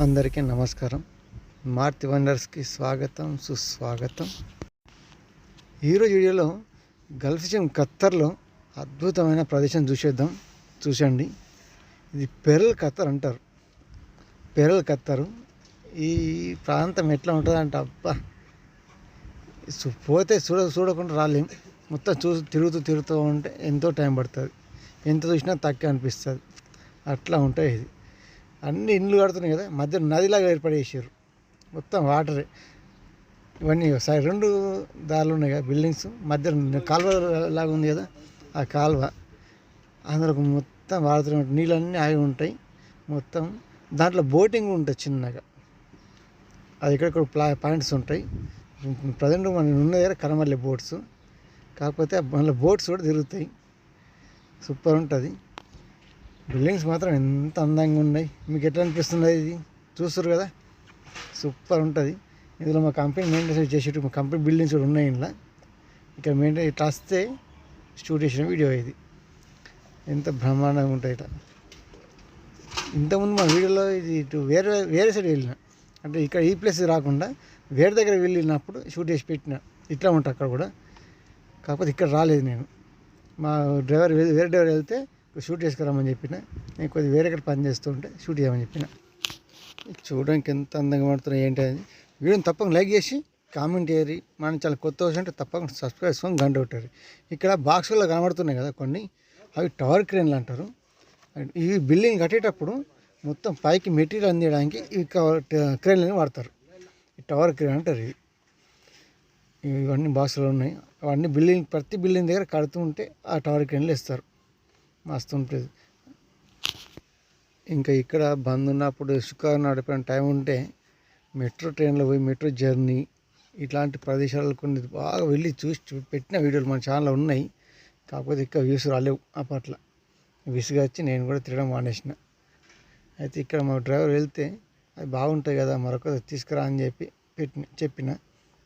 అందరికీ నమస్కారం. మార్తి వండర్స్కి స్వాగతం సుస్వాగతం. ఈరోజు వీడియోలో గల్ఫ్ జిమ్ ఖత్తర్లో అద్భుతమైన ప్రదేశం చూసేద్దాం చూసండి. ఇది పెరల్ ఖత్తర్ అంటారు. Pearl Qatar. ఈ ప్రాంతం ఎట్లా ఉంటుందంటే అబ్బా! పోతే చూడ చూడకుండా రాలేం. మొత్తం చూ తిరుగుతూ తిరుగుతూ ఉంటే ఎంతో టైం పడుతుంది. ఎంత చూసినా తక్కువ అనిపిస్తుంది. అట్లా ఉంటాయి ఇది. అన్ని ఇండ్లు కడుతున్నాయి కదా మధ్య నదిలాగా ఏర్పడేసారు మొత్తం వాటరే ఇవన్నీ సై- రెండు దారులు ఉన్నాయి కదా బిల్డింగ్స్ మధ్య కాలువ లాగా ఉంది కదా ఆ కాలువ. అందులో మొత్తం వాడుతూ నీళ్ళన్నీ ఆగి ఉంటాయి. మొత్తం దాంట్లో బోటింగ్ ఉంటుంది చిన్నగా. అది ఇక్కడ ప్లా పాయింట్స్ ఉంటాయి. ప్రజెంట్ మన ఉన్న దగ్గర కనమల్లె బోట్స్ కాకపోతే మళ్ళీ బోట్స్ కూడా తిరుగుతాయి. సూపర్ ఉంటుంది. బిల్డింగ్స్ మాత్రం ఎంత అందంగా ఉన్నాయి. మీకు ఎట్లా అనిపిస్తుంది ఇది? చూస్తారు కదా? సూపర్ ఉంటుంది. ఇందులో మా కంపెనీ మెయింటెనెన్స్ చేసేట్టు మా కంపెనీ బిల్డింగ్స్ కూడా ఉన్నాయి ఇంట్లో ఇక్కడ మెయింటైన్ ఇట్లా వస్తే షూట్ చేసిన వీడియో ఇది. ఎంత బ్రహ్మాండంగా ఉంటాయి ఇట్లా. ఇంతకుముందు మా వీడియోలో ఇది ఇటు వేరే వేరే సైడ్ వెళ్ళిన. అంటే ఇక్కడ ఈ ప్లేస్ రాకుండా వేరే దగ్గర వెళ్ళినప్పుడు షూట్ చేసి పెట్టిన. ఇట్లా ఉంటా అక్కడ కూడా. కాకపోతే ఇక్కడ రాలేదు నేను. మా డ్రైవర్ వేరే డ్రైవర్ వెళ్తే షూట్ చేసుకురామని చెప్పిన నేను కొద్దిగా వేరే ఇక్కడ పని చేస్తుంటే షూట్ చేయమని చెప్పిన. చూడడానికి ఎంత అందంగా పడుతున్నాయి ఏంటి అని. వీడియోని తప్పకుండా లైక్ చేసి కామెంట్ చేయరు మనం చాలా కొత్త వచ్చి అంటే తప్పకుండా సబ్స్క్రైబ్ చేసుకొని గంట కొట్టారు ఇక్కడ బాక్సుల్లో కనబడుతున్నాయి కదా కొన్ని. అవి టవర్ క్రేన్లు అంటారు. ఇవి బిల్డింగ్ కట్టేటప్పుడు మొత్తం పైకి మెటీరియల్ అందించడానికి ఇవి క్రేన్లని వాడతారు. ఈ టవర్ క్రేన్ అంటారు ఇవి. ఇవన్నీ బాక్సులు ఉన్నాయి. అవన్నీ బిల్డింగ్ ప్రతి బిల్డింగ్ దగ్గర కడుతూ ఉంటే ఆ టవర్ క్రేన్లు ఇస్తారు మస్తు ఉంటుంది ఇంకా ఇక్కడ బంద్ ఉన్నప్పుడు శుక్రవారం నడిపిన టైం ఉంటే మెట్రో ట్రైన్లో పోయి మెట్రో జర్నీ ఇట్లాంటి ప్రదేశాలు కొన్ని బాగా వెళ్ళి చూసి చూ- పెట్టిన వీడియోలు మన ఛానల్లో ఉన్నాయి. కాకపోతే ఇక్కడ వ్యూస్ రాలేవు అప్పట్లో విసుగొచ్చి నేను కూడా తిరగడం మానేసిన. అయితే ఇక్కడ మా డ్రైవర్ వెళ్తే అది బాగుంటాయి కదా మరొక తీసుకురా అని చెప్పి పెట్టిన చెప్పిన.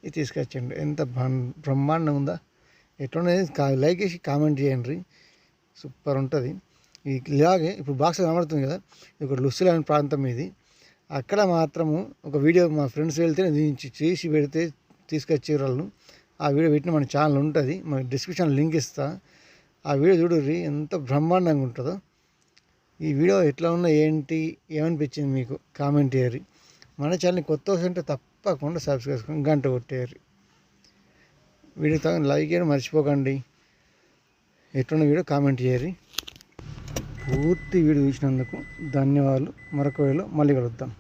ఇది తీసుకొచ్చిండు. ఎంత బ్రహ్మాండం ఉందా? ఎట్లున్నది? లైక్ చేసి కామెంట్ చేయండి. సూపర్ ఉంటుంది ఈ ఇలాగే ఇప్పుడు బాక్స్ కనబడుతుంది కదా ఇది ఒక లుస్సులాని ప్రాంతం ఇది. అక్కడ మాత్రము ఒక వీడియో మా ఫ్రెండ్స్ వెళ్తే దీనికి చేసి పెడితే తీసుకొచ్చే వాళ్ళు ఆ వీడియో పెట్టిన మన ఛానల్ ఉంటుంది మన డిస్క్రిప్షన్ లింక్ ఇస్తా. ఆ వీడియో చూడుర్రి ఎంత బ్రహ్మాండంగా ఉంటుందో. ఈ వీడియో ఎట్లా ఉన్నా ఏంటి ఏమనిపించింది మీకు కామెంట్ చేయరు మన ఛానల్ కొత్త వస్తుంటే తప్పకుండా సబ్స్క్రైబ్ చేసుకొని గంట కొట్టేయరు వీడియో తగ్గ లైక్ చేయడం మర్చిపోకండి. ఎట్లున్న వీడియో కామెంట్ చేయరు. పూర్తి వీడియో చూసినందుకు ధన్యవాదాలు. మరొక వీడియోలో మళ్ళీ కలుద్దాం.